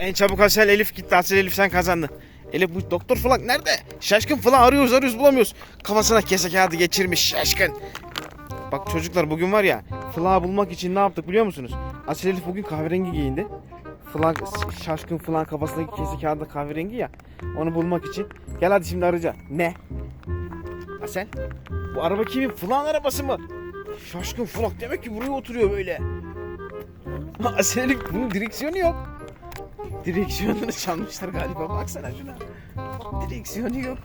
En çabuk Asel Elif gitti. Asel Elif sen kazandın. Elif bu doktor falan nerede? Şaşkın falan arıyoruz arıyoruz bulamıyoruz. Kafasına kese kağıdı geçirmiş şaşkın. Bak çocuklar bugün var ya Fla bulmak için ne yaptık biliyor musunuz? Asel Elif bugün kahverengi giyindi. Flan, şaşkın falan kafasındaki kese kağıdı kahverengi ya. Onu bulmak için. Gel hadi şimdi arayacağız. Ne? Asel? Bu araba kimin? Flan arabası mı? Şaşkın Flak demek ki buraya oturuyor böyle. Asel Elif bunun direksiyonu yok. Direksiyonunu çalmışlar galiba. Baksana şuna. Direksiyonu yok.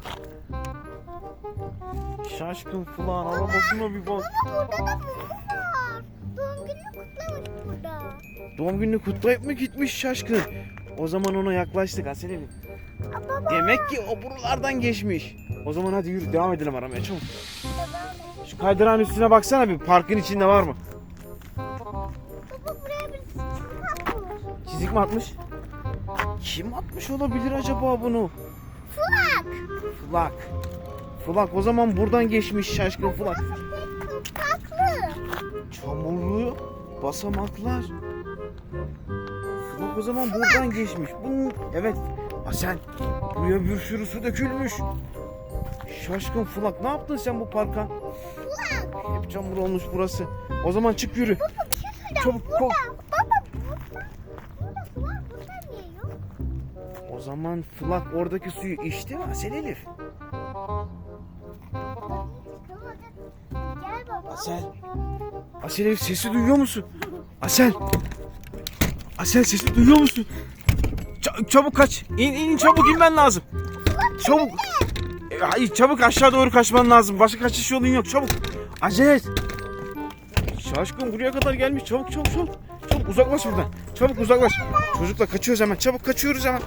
Şaşkın falan arabasına bir bak. Burada da mum var. Doğum gününü kutlamış burada. Doğum gününü kutlayıp mı gitmiş şaşkın? O zaman ona yaklaştık Asel Elif. Aa, baba. Demek ki o buralardan geçmiş. O zaman hadi yürü devam edelim aramaya çabuk. Şu kaydıran üstüne baksana bir parkın içinde var mı? baba buraya bir atmış. Çizik mi atmış? Kim atmış olabilir acaba bunu? Flak. Flak. Flak o zaman buradan geçmiş şaşkın Flak. Kaklı. Çamurlu basamaklar. Flak o zaman buradan geçmiş. Bunun evet. Asel buraya bir sürü su dökülmüş. Şaşkın Flak ne yaptın sen bu parka? Flak. Hep çamur olmuş burası. O zaman çık yürü. Çabuk kol. Baba zaman Flak oradaki suyu içti mi Asel Elif? Gel baba. Asel. Asel Elif sesi duyuyor musun? Asel. Asel sesi duyuyor musun? Ça- çabuk kaç. İn, in çabuk inmen lazım. Çabuk. E, Hayır çabuk aşağı doğru kaçman lazım. Başka kaçış yolun yok. Çabuk. Acele et. Şaşkın buraya kadar gelmiş. Çabuk çabuk çabuk. Çabuk uzaklaş buradan. Çabuk uzaklaş. Çocukla kaçıyoruz hemen. Çabuk kaçıyoruz hemen.